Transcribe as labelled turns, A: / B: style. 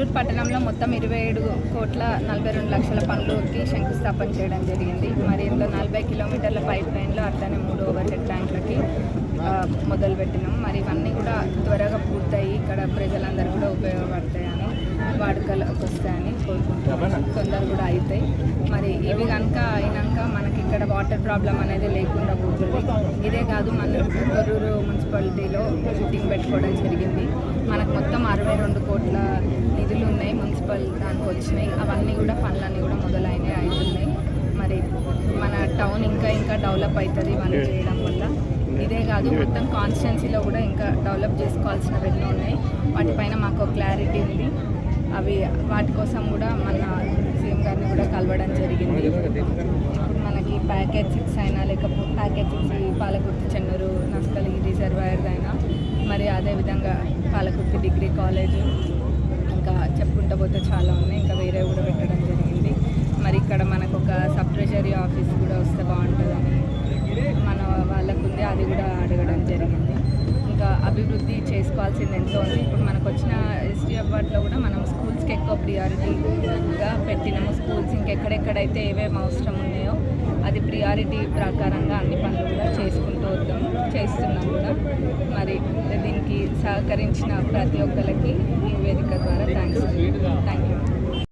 A: తొర్రూరు పట్టణంలో మొత్తం ఇరవై ఏడు కోట్ల నలభై రెండు లక్షల పనులకి శంకుస్థాపన చేయడం జరిగింది. మరి ఇందులో నలభై కిలోమీటర్ల పైప్ లైన్లో అట్లనే మూడు ఓవర్ హెడ్ ట్యాంక్లకి మొదలు పెట్టినాం మరి ఇవన్నీ కూడా త్వరగా పూర్తయి ఇక్కడ ప్రజలందరూ కూడా ఉపయోగపడతాయని వాడుకలోకి వస్తాయని కోరుకుంటున్నాం. కొందరు కూడా అవుతాయి మరి ఇవి కనుక అయినాక మనకి ఇక్కడ వాటర్ ప్రాబ్లం అనేది లేకుండా ఇదే కాదు మన తొర్రూరు మున్సిపాలిటీలో షూటింగ్ పెట్టుకోవడం జరిగింది. మనకు మొత్తం అరవై రెండు కోట్ల నిధులు ఉన్నాయి మున్సిపల్ దానికి వచ్చినాయి. అవన్నీ కూడా పనులన్నీ కూడా మొదలైనవి అవుతున్నాయి మరి మన టౌన్ ఇంకా ఇంకా డెవలప్ అవుతుంది ఇవన్నీ చేయడం వల్ల. ఇదే కాదు మొత్తం కాన్స్టిట్యున్సీలో కూడా ఇంకా డెవలప్ చేసుకోవాల్సినవన్నీ ఉన్నాయి. వాటిపైన మాకు క్లారిటీ ఉంది. అవి వాటి కోసం కూడా మన సీఎం గారిని కూడా కలవడం జరిగింది. ఇప్పుడు మనకి ప్యాకేజ్ సిక్స్ అయినా లేకపోతే package six Palakurthi Chennur Naskali reservoir అయినా మరి అదేవిధంగా పాలకుర్తి డిగ్రీ కాలేజ్ ఇంకా చెప్పుకుంటూ పోతే చాలా ఉన్నాయి ఇంకా వేరే కూడా పెట్టడం జరిగింది. మరి ఇక్కడ మనకు ఒక సబ్ ట్రెజరీ ఆఫీస్ కూడా వస్తే బాగుంటుందని మన వాళ్ళకు ఉంది అది కూడా అడగడం జరిగింది. ఇంకా అభివృద్ధి చేసుకోవాల్సింది ఎంతో ఉంది. ఇప్పుడు మనకు వచ్చిన ఎస్టీఎఫ్ అవార్డులో కూడా మనం స్కూల్స్కి ఎక్కువ ప్రియారిటీగా పెట్టినాము. స్కూల్స్ ఇంకెక్కడెక్కడైతే ఏమేమి అవసరం ఉన్నాయో ప్రియారిటీ ప్రకారంగా అన్ని పనులు కూడా చేసుకుంటూ వద్దాం చేస్తున్నాం కూడా. మరి దీనికి సహకరించిన ప్రతి ఒక్కరికి ఈ వేదిక ద్వారా